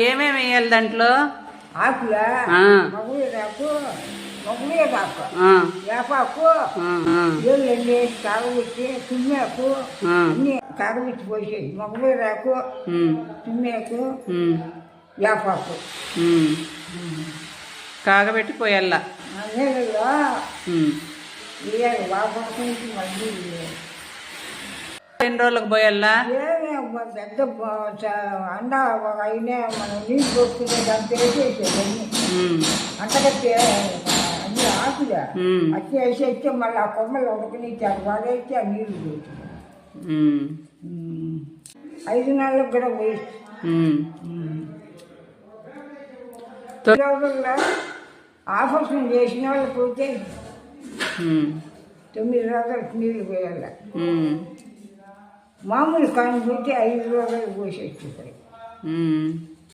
ఏమేమి వేయాలి దాంట్లో? ఆకుల? వేపాకు తుమ్మాకు. అన్ని తుమ్మాకు వేపాకు. కాగబెట్టి పోయాల ఆ నీళ్ళలో ఉమ్. వేయాలి బాగుంటుంది మళ్ళీ ఎన్ని రోజులకు పోయాలా పెద్ద అండ ఒక అయినా మనం నీళ్ళు పోసుకునే అన్ని. ఉమ్, అంతకట్టే అన్ని ఆకులే. అట్టి వేసేస్తే మళ్ళీ ఆ కొమ్మలు ఉడకనిచ్చారు. వాడేస్తే ఆ నీళ్ళు ఉమ్, ఐదు నెలలకు కూడా. తొ- రోజుల్లో ఆపరేషన్ చేసిన వాళ్ళు పోతే తొమ్మిది రోజులకు నీళ్ళు పోయాలి. మామూలు కాని పెట్టి ఐదు రూపాయలు పోసేస్తుంది ఉమ్.